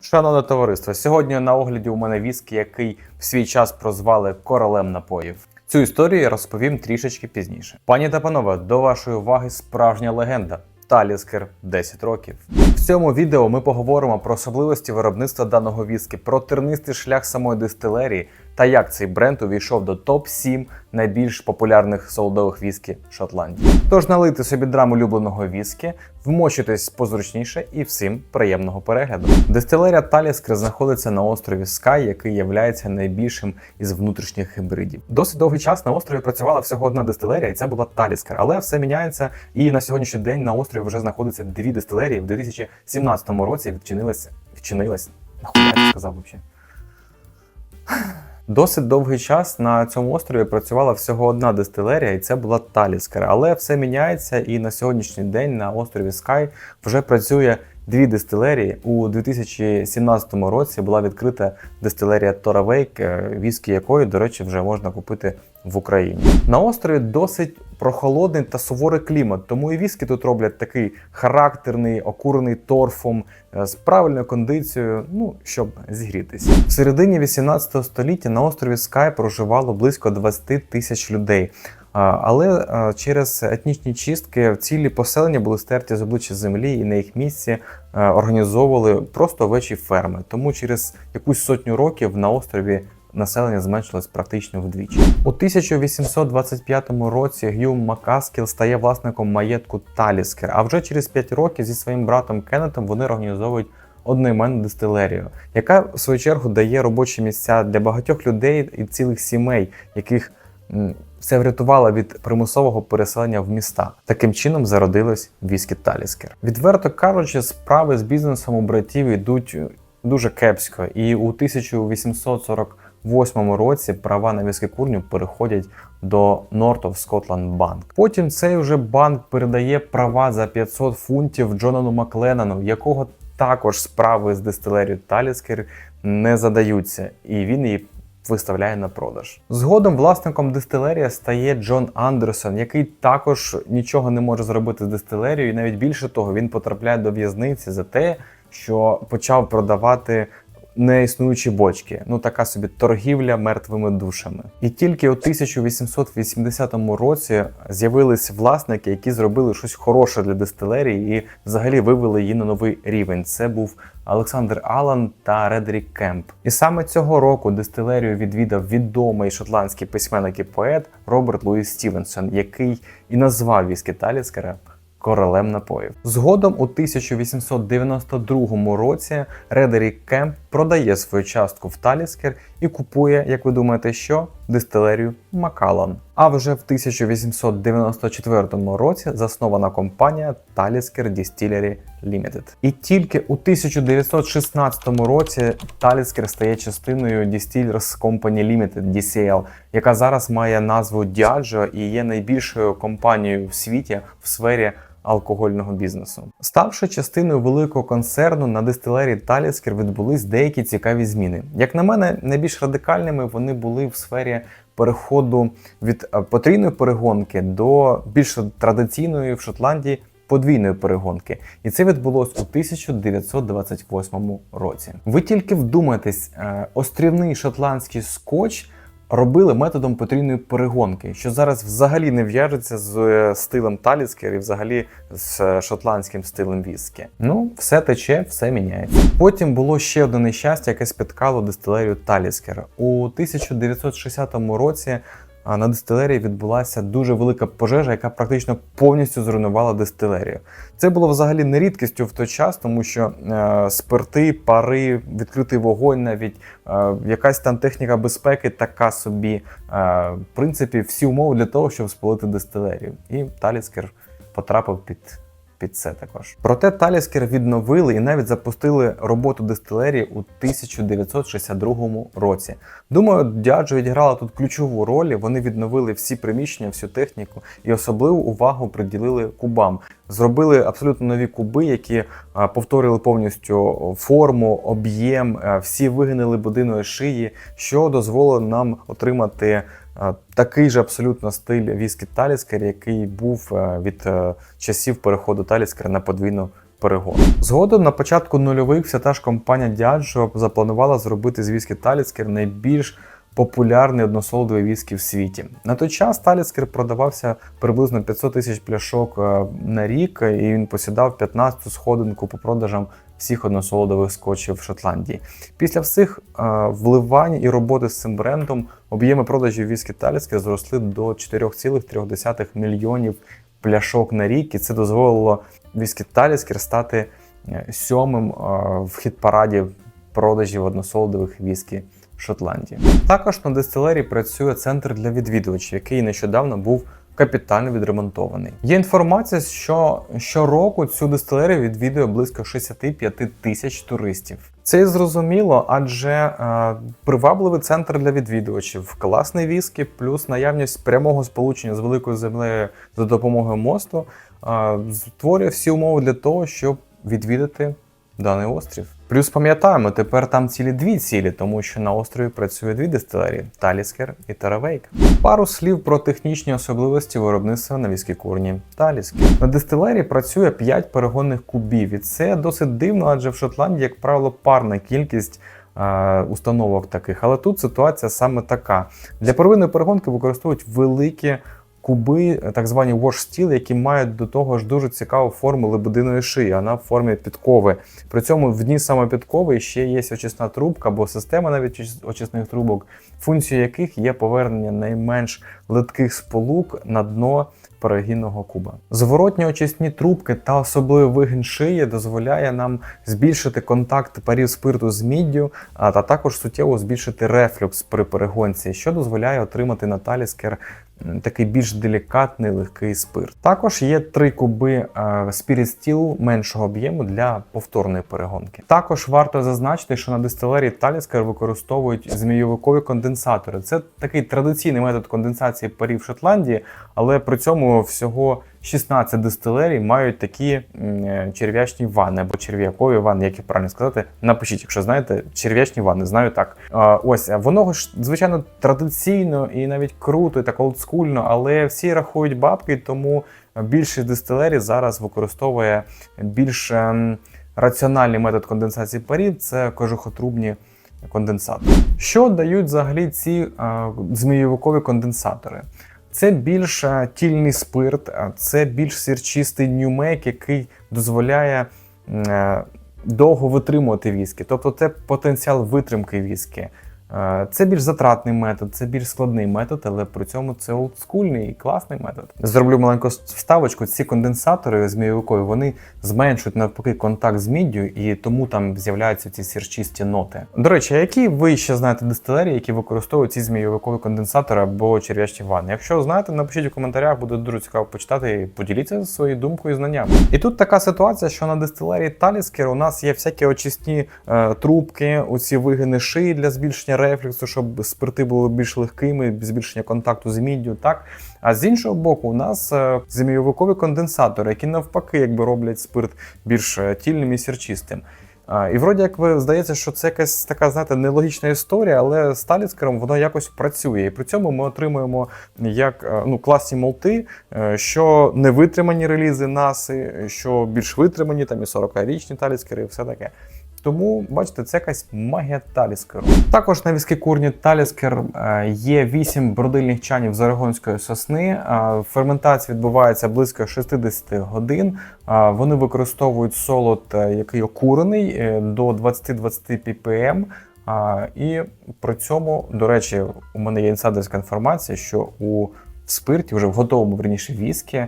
Шановне товариство, сьогодні на огляді у мене віскі, який в свій час прозвали королем напоїв. Цю історію я розповім трішечки пізніше. Пані та панове, до вашої уваги справжня легенда. Таліскер 10 років. В цьому відео ми поговоримо про особливості виробництва даного віскі, про тернистий шлях самої дистилерії та як цей бренд увійшов до топ-7 найбільш популярних солодових віскі Шотландії. Тож налийте собі драм улюбленого віскі, вмочитесь позручніше і всім приємного перегляду. Дистилерія Таліскер знаходиться на острові Скай, який є найбільшим із внутрішніх гібридів. Досить довгий час на острові працювала всього одна дистилерія, і це була Таліскер. Але все міняється, і на сьогоднішній день на острові вже знаходиться дві дистилерії. В 2017 році відчинилися. Відчинилась. Нахуя я сказав взагалі? Досить довгий час на цьому острові працювала всього одна дистилерія, і це була Таліскер. Але все міняється, і на сьогоднішній день на острові Скай вже працює дві дистилерії. У 2017 році була відкрита дистилерія Торавейк, віскі якої, до речі, вже можна купити в Україні. На острові досить прохолодний та суворий клімат, тому і віскі тут роблять такий характерний, окурений торфом, е, з правильною кондицією, ну щоб зігрітися. В середині 18 століття на острові Скай проживало близько 20 тисяч людей. Але через етнічні чистки цілі поселення були стерті з обличчя землі, і на їх місці організовували просто овечі ферми. Тому через якусь сотню років на острові населення зменшилось практично вдвічі. У 1825 році Гюм Макаскіл стає власником маєтку Таліскер. А вже через 5 років зі своїм братом Кеннетом вони організовують одноіменну дистилерію, яка в свою чергу дає робочі місця для багатьох людей і цілих сімей, яких це врятувало від примусового переселення в міста. Таким чином зародилось віскі Таліскер. Відверто кажучи, справи з бізнесом у братів йдуть дуже кепсько, і у 1848 році права на віскі курню переходять до North of Scotland Bank. Потім цей вже банк передає права за 500 фунтів Джонану Макленану, якого також справи з дистилерією Таліскер не задаються, і він її виставляє на продаж. Згодом власником дистилерії стає Джон Андерсон, який також нічого не може зробити з дистилерією, і навіть більше того, він потрапляє до в'язниці за те, що почав продавати. Неіснуючі бочки, ну така собі торгівля мертвими душами. І тільки у 1880 році з'явились власники, які зробили щось хороше для дистилерії і взагалі вивели її на новий рівень. Це був Олександр Алан та Редрік Кемп. І саме цього року дистилерію відвідав відомий шотландський письменник і поет Роберт Луїс Стівенсон, який і назвав віскі Таліскера королем напоїв. Згодом у 1892 році Редерік Кемп продає свою частку в Таліскер і купує, як ви думаєте, що дистилерію Макалан. А вже в 1894 році заснована компанія Talisker Distillery Limited. І тільки у 1916 році Talisker стає частиною Distillers Company Limited DCL, яка зараз має назву Diageo і є найбільшою компанією в світі в сфері алкогольного бізнесу. Ставши частиною великого концерну на дистилерії Таліскер відбулись деякі цікаві зміни. Як на мене, найбільш радикальними вони були в сфері переходу від е, потрійної перегонки до більш традиційної в Шотландії. Подвійної перегонки, і це відбулось у 1928 році. Ви тільки вдумайтесь, е, острівний шотландський скотч робили методом потрійної перегонки, що зараз взагалі не в'яжеться з е, стилем Таліскер і взагалі з е, шотландським стилем віскі. Ну, все тече, все міняється. Потім було ще одне нещастя, яке спіткало дистилерію Таліскер. У 1960 році на дистилерії відбулася дуже велика пожежа, яка практично повністю зруйнувала дистилерію. Це було взагалі не рідкістю в той час, тому що е, спирти, пари, відкритий вогонь, навіть е, якась там техніка безпеки, така собі. Е, в принципі, всі умови для того, щоб спалити дистилерію. І Таліскер потрапив під під це також. Проте Таліскер відновили і навіть запустили роботу дистилерії у 1962 році. Думаю, Діаджо відіграла тут ключову роль. Вони відновили всі приміщення, всю техніку і особливу увагу приділили кубам. Зробили абсолютно нові куби, які повторили повністю форму, об'єм, всі вигинили будиною шиї, що дозволило нам отримати Такий же абсолютно стиль віскі Таліскер, який був від часів переходу Таліскера на подвійну перегон. Згодом на початку нульових вся та ж компанія Diageo запланувала зробити з віскі Таліскер найбільш популярний односолодовий віскі в світі. На той час Таліскер продавався приблизно 500 тисяч пляшок е, на рік, і він посідав 15-ту сходинку по продажам всіх односолодових скотчів в Шотландії. Після всіх е, вливань і роботи з цим брендом об'єми продажів віскі Таліскер зросли до 4,3 мільйонів пляшок на рік, і це дозволило віскі Таліскер стати е, сьомим е, в хіт-параді продажів односолодових віскі Шотландії. Також на дистилерії працює центр для відвідувачів, який нещодавно був капітально відремонтований. Є інформація, що щороку цю дистилерію відвідує близько 65 тисяч туристів. Це зрозуміло, адже е, привабливий центр для відвідувачів, класний віскі, плюс наявність прямого сполучення з великою землею за допомогою мосту е, створює всі умови для того, щоб відвідати даний острів. Плюс пам'ятаємо, тепер там цілі дві цілі, тому що на острові працює дві дистилерії Таліскер і Таравейк. Пару слів про технічні особливості виробництва на віскі курні Таліскер. На дистилерії працює 5 перегонних кубів, і це досить дивно, адже в Шотландії, як правило, парна кількість. е, Установок таких, але тут ситуація саме така. Для первинної перегонки використовують великі куби, так звані wash steel, які мають до того ж дуже цікаву форму лебединої шиї. Вона в формі підкови. При цьому в дні саме підкови ще є очисна трубка або система навіть очисних трубок, функцією яких є повернення найменш литких сполук на дно перегінного куба. Зворотні очисні трубки та особливий вигін шиї дозволяє нам збільшити контакт парів спирту з міддю, а та також суттєво збільшити рефлюкс при перегонці, що дозволяє отримати на таліскер такий більш делікатний легкий спирт. Також є три куби е, Spirit Steel меншого об'єму для повторної перегонки. Також варто зазначити, що на дистилерії Таліскер використовують змійовикові конденсатори. Це такий традиційний метод конденсації парів в Шотландії, але при цьому всього 16 дистилерій мають такі е, черв'ячні ванни або черв'якові ванни, як їх правильно сказати. Напишіть, якщо знаєте, черв'ячні ванни, знаю так. Ось воно ж звичайно традиційно і навіть круто, і так олдскульно, але всі рахують бабки, тому більшість дистилерій зараз використовує більш ем, раціональний метод конденсації парів це кожухотрубні конденсатори. Що дають взагалі ці е, змійовикові конденсатори? Це більш е, тільний спирт, а це більш сірчистий нюмек, який дозволяє е, довго витримувати віскі. Тобто це потенціал витримки віскі. Е, Це більш затратний метод, це більш складний метод, але при цьому це олдскульний і класний метод. Зроблю маленьку вставочку. Ці конденсатори змійовикові вони зменшують навпаки контакт з міддю, і тому там з'являються ці сірчисті ноти. До речі, які ви ще знаєте дистилерії, які використовують ці змійовикові конденсатори або черв'ячні ванни? Якщо знаєте, напишіть у коментарях, буде дуже цікаво почитати і поділіться своєю думкою і знаннями. І тут така ситуація, що на дистилерії Таліскер у нас є всякі очисні е, трубки, оці вигини шиї для збільшення рефлексу, щоб спирти були більш легкими, збільшення контакту з міддю. Так а з іншого боку, у нас е, конденсатори, які навпаки, якби роблять спирт більш е, тільним і сірчистим. І вроді як ви здається, що це якась така, знаєте, нелогічна історія, але з Таліскером воно якось працює. І при цьому ми отримуємо як е, ну, класні молти, що не витримані релізи наси, що більш витримані, там і 40-річні таліскери, і все таке. Тому, бачите, це якась магія таліскеру. Також на віскі курні таліскер е, є 8 бродильних чанів з орегонської сосни. Е, Ферментація відбувається близько 60 годин. Е, Вони використовують солод, який окурений до 20-20 ppm. І при цьому, до речі, у мене є інсайдерська інформація, що у спирті, вже в готовому верніше віскі,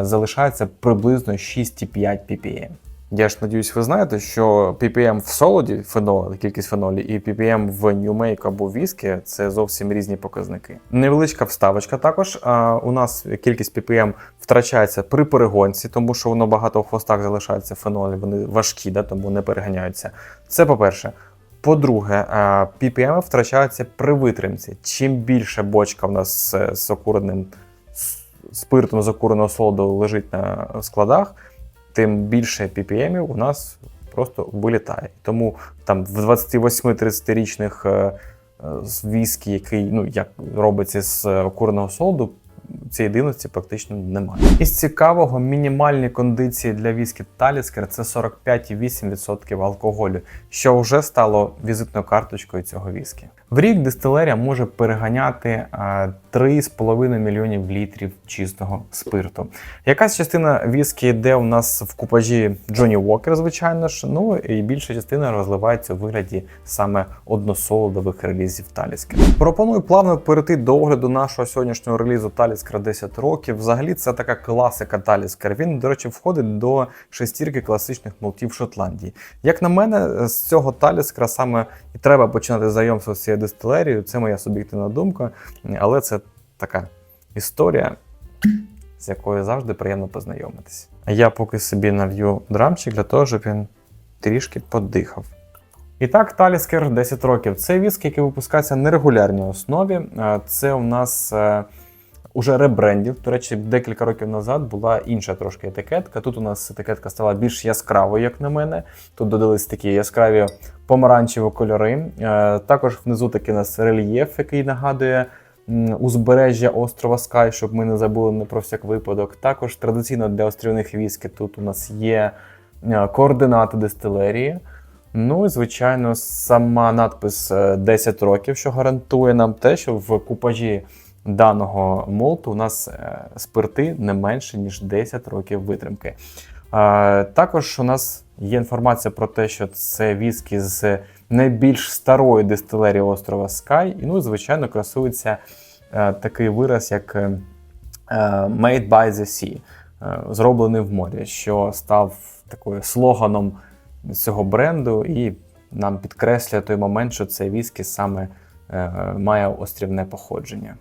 залишається приблизно 6,5 ppm. Я ж надіюсь, ви знаєте, що ppm в солоді, фенол, кількість фенолі, і ppm в ньюмейк або віскі це зовсім різні показники. Невеличка вставочка також. А, у нас кількість ppm втрачається при перегонці, тому що воно багато в хвостах залишається фенолі, вони важкі, да, тому не переганяються. Це по-перше. По-друге, е, PPM втрачаються при витримці. Чим більше бочка в нас з- з окуреним спиртом з окуреного солоду лежить на складах, тим більше PPM у нас просто вилітає. Тому там в 28-30-річних е, е, віскі, який ну, як робиться з окурного солоду, цієї дивності практично немає. Із цікавого мінімальні кондиції для віскі Таліскер це 45,8% алкоголю, що вже стало візитною карточкою цього віскі. В рік дистилерія може переганяти е, 3,5 мільйонів літрів чистого спирту. Якась частина віскі йде у нас в купажі Джонні Уокер, звичайно ж. Ну і більша частина розливається у вигляді саме односолодових релізів Таліскер. Пропоную плавно перейти до огляду нашого сьогоднішнього релізу Таліскер 10 років. Взагалі, це така класика Таліскер. Він, до речі, входить до шестірки класичних молотів Шотландії. Як на мене, з цього Таліскера саме і треба починати знайомство з цією дистилерією. Це моя суб'єктивна думка, але це така історія, з якою завжди приємно познайомитися. Я поки собі налью драмчик для того, щоб він трішки подихав. І так, Таліскер 10 років. Це віскі, який випускається на регулярній основі. Е, Це у нас е, уже ребрендів. До речі, декілька років назад була інша трошки етикетка. Тут у нас етикетка стала більш яскравою, як на мене. Тут додались такі яскраві помаранчеві кольори. Е, Також внизу такий у нас рельєф, який нагадує узбережжя острова Скай, щоб ми не забули не про всяк випадок. Також традиційно для острівних віскі тут у нас є е, координати дистилерії. Ну і звичайно, сама надпис е, 10 років, що гарантує нам те, що в купажі даного молту у нас е, спирти не менше ніж 10 років витримки. Е, Також у нас є інформація про те, що це віскі з найбільш старої дистилерії острова Скай. І ну, звичайно, красується е, такий вираз, як Made by the Sea, зроблений в морі, що став такою слоганом цього бренду, і нам підкреслює той момент, що це віскі саме має острівне походження.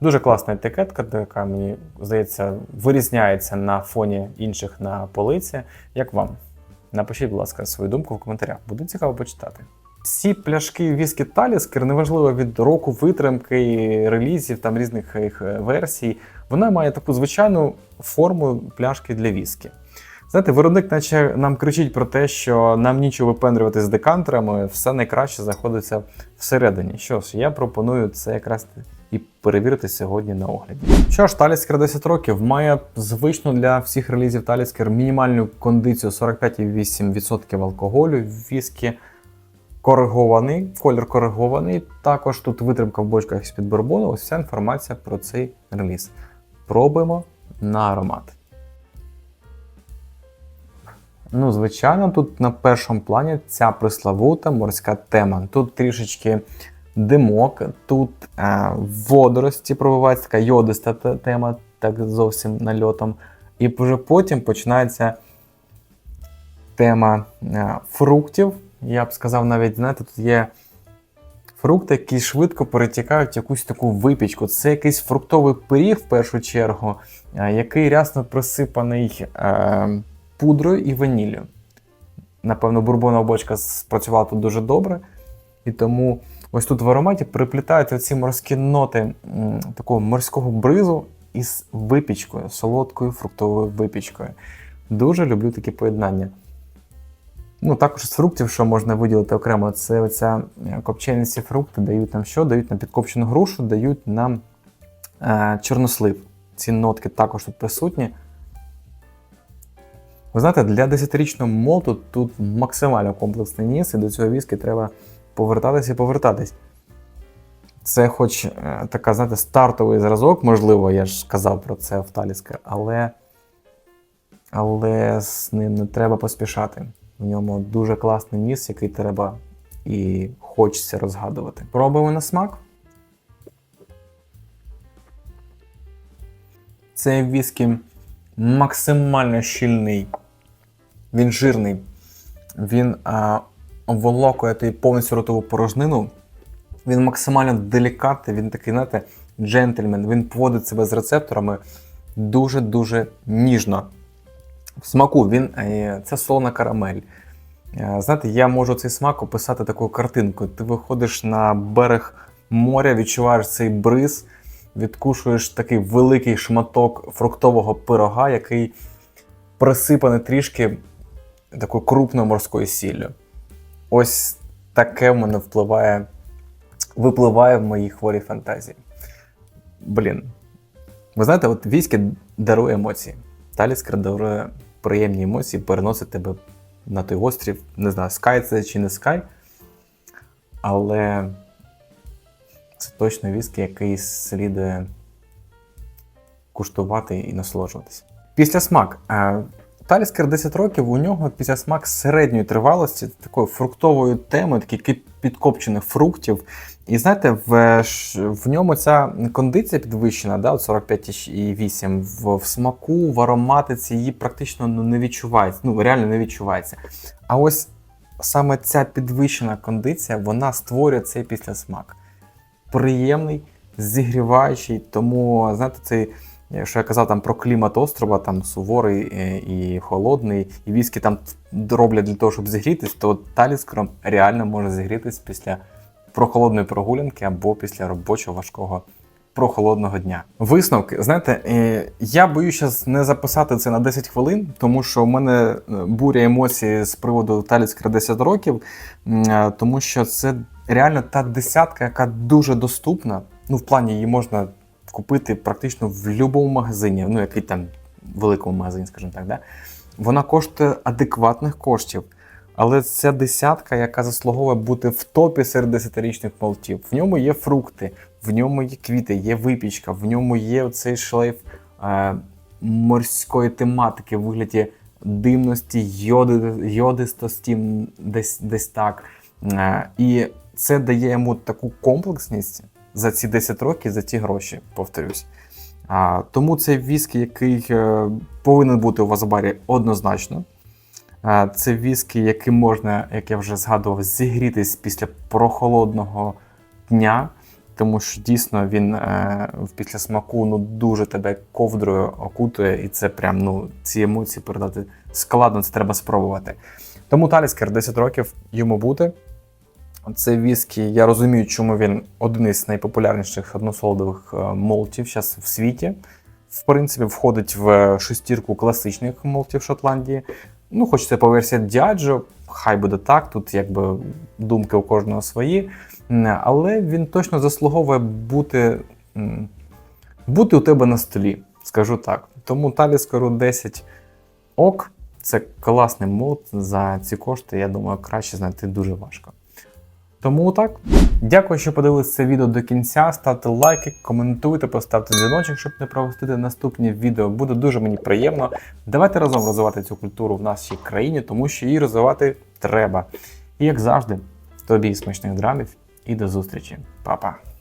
Дуже класна етикетка, яка мені здається вирізняється на фоні інших на полиці. Як вам? Напишіть, будь ласка, свою думку в коментарях. Буде цікаво почитати. Ці пляшки віскі Таліскер, неважливо від року витримки, релізів, там різних їх е, версій, вона має таку звичайну форму пляшки для віскі. Знаєте, виробник, наче нам кричить про те, що нам нічого випендрювати з декантерами, все найкраще знаходиться всередині. Що ж, я пропоную це якраз і перевірити сьогодні на огляді. Що ж, Таліскер 10 років має звичну для всіх релізів Таліскер мінімальну кондицію 45,8% алкоголю, віскі коригований, колір коригований. Також тут витримка в бочках з-під бурбону. Ось вся інформація про цей реліз. Пробуємо на аромат. Ну, звичайно, тут на першому плані ця приславута морська тема. Тут трішечки димок, тут е, водорості пробивається така йодиста тема, так зовсім нальотом. І вже потім починається тема е, фруктів. Я б сказав, навіть, знаєте, тут є фрукти, які швидко перетікають в якусь таку випічку. Це якийсь фруктовий пиріг в першу чергу, е, який рясно присипаний е, пудрою і ваніллю. Напевно, бурбонова бочка спрацювала тут дуже добре. І тому ось тут в ароматі переплітаються ці морські ноти такого морського бризу із випічкою, солодкою фруктовою випічкою. Дуже люблю такі поєднання. Ну, також з фруктів, що можна виділити окремо, це оця е, копчені фрукти дають нам що? Дають нам підкопчену грушу, дають нам е, чорнослив. Ці нотки також тут присутні. Ви знаєте, для 10-річного молоту тут максимально комплексний ніс, і до цього віскі треба повертатись і повертатись. Це, хоч е, така, знаєте, стартовий зразок, можливо, я ж казав про це в Таліскер, але, але з ним не треба поспішати. В ньому дуже класний ніс, який треба і хочеться розгадувати. Пробуємо на смак. Цей віскі максимально щільний. Він жирний. Він а, обволокує повністю ротову порожнину. Він максимально делікатний, він такий, знаєте, джентльмен. Він поводить себе з рецепторами дуже-дуже ніжно. В смаку він е, це солона карамель. Е, Знаєте, я можу цей смак описати такою картинкою. Ти виходиш на берег моря, відчуваєш цей бриз, відкушуєш такий великий шматок фруктового пирога, який присипаний трішки такою крупною морською сіллю. Ось таке в мене впливає, випливає в моїй хворій фантазії. Блін, Ви знаєте, от віскі дарує емоції. Таліскер дарує приємні емоції, переносить тебе на той острів. Не знаю, скай це чи не скай. Але це точно віскі, який слідує куштувати і насолоджуватися. Після смак. Таліскер 10 років, у нього після смак середньої тривалості, такої фруктової теми, таких підкопчених фруктів. І знаєте, в, в ньому ця кондиція підвищена, да, 45,8, в, в смаку, в ароматиці її практично ну, не відчувається. Ну, реально не відчувається. А ось саме ця підвищена кондиція, вона створює цей післясмак. Приємний, зігріваючий, тому, знаєте, цей. Що я казав там про клімат острова, там суворий е, і холодний, і віскі там роблять для того, щоб зігрітись, то от таліскером реально може зігрітись після прохолодної прогулянки або після робочого важкого прохолодного дня. Висновки, знаєте, е, я боюся не записати це на 10 хвилин, тому що в мене е, буря емоцій з приводу таліскера 10 років, е, тому що це реально та десятка, яка дуже доступна. Ну, в плані її можна купити практично в будь-якому магазині, ну який там великому магазині, скажімо так, да? вона коштує адекватних коштів. Але це десятка, яка заслуговує бути в топі серед 10-річних молотів. В ньому є фрукти, в ньому є квіти, є випічка, в ньому є цей шлейф е, морської тематики в вигляді димності, йоди, йодистості, десь, десь так. Е, і це дає йому таку комплексність за ці 10 років, за ці гроші, повторюсь. А, тому це віскі, який е, повинен бути у вас в барі однозначно. А, це віскі, яким можна, як я вже згадував, зігрітись після прохолодного дня, тому що дійсно він е, після смаку ну, дуже тебе ковдрою окутує, і це прям ну, ці емоції передати складно, це треба спробувати. Тому Таліскер 10 років йому бути. Це віскі, я розумію, чому він один із найпопулярніших односолодових е, молтів зараз в світі. В принципі, входить в шестірку класичних молтів Шотландії. Ну, хоч це по версії Diageo, хай буде так, тут якби думки у кожного свої. Але він точно заслуговує бути, бути у тебе на столі, скажу так. Тому Таліскору 10 ок. Це класний молот. За ці кошти, я думаю, краще знайти дуже важко. Тому так. Дякую, що подивилися це відео до кінця. Ставте лайки, коментуйте, поставте дзвіночок, щоб не пропустити наступні відео. Буде дуже мені приємно. Давайте разом розвивати цю культуру в нашій країні, тому що її розвивати треба. І як завжди, тобі смачних драмів і до зустрічі. Па-па!